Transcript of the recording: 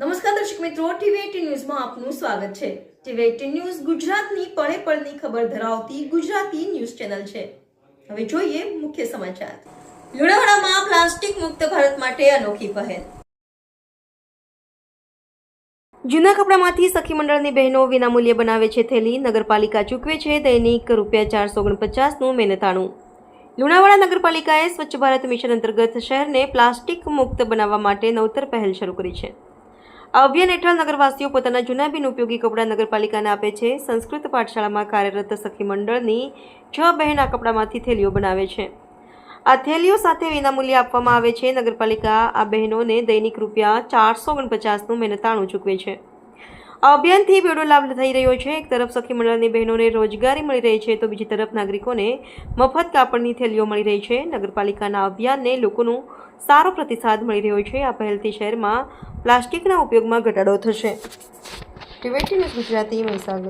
નમસ્કાર દર્શક મિત્રો ટીવી ન્યૂઝમાં આપનું સ્વાગત છે. ટીવી એટીન ન્યૂઝ ગુજરાતની પળે પળની ખબર ધરાવતી ગુજરાતી ન્યૂઝ ચેનલ છે. હવે જોઈએ મુખ્ય સમાચાર. લુણાવાડામાં પ્લાસ્ટિક મુક્ત ભારત માટે અનોખી પહેલ. જૂના કપડામાંથી સખી મંડળની બહેનો વિનામૂલ્યે બનાવે છે થેલી, નગરપાલિકા ચૂકવે છે દૈનિક રૂપિયા ચારસો ઓગણપચાસનું મહેનતાણું લુણાવાડા નગરપાલિકાએ સ્વચ્છ ભારત મિશન અંતર્ગત શહેરને પ્લાસ્ટિક મુક્ત બનાવવા માટે નવતર પહેલ શરૂ કરી છે. આ અભિયાન હેઠળ નગરવાસીઓ પોતાના જૂના બિન ઉપયોગી કપડાં નગરપાલિકાને આપે છે. સંસ્કૃત પાઠશાળામાં કાર્યરત સખી મંડળની છ બહેન આ કપડામાંથી થેલીઓ બનાવે છે. આ થેલીઓ સાથે વિનામૂલ્યે આપવામાં આવે છે. નગરપાલિકા આ બહેનોને દૈનિક રૂપિયા ચારસો ઓગણપચાસનું મહેનતાણું ચૂકવે છે. અભિયાનથી બેડો લાભ થઈ રહ્યો છે. એક તરફ સખી મંડળની બહેનોને રોજગારી મળી રહી છે તો બીજી તરફ નાગરિકોને મફત કાપડની થેલીઓ મળી રહી છે. નગરપાલિકાના અભિયાનને લોકોનું સારો પ્રતિસાદ મળી રહ્યો છે. આ પહેલથી શહેરમાં પ્લાસ્ટિકના ઉપયોગમાં ઘટાડો થશે. ટીવેટી ન્યૂઝ ગુજરાતી મહીસાગર.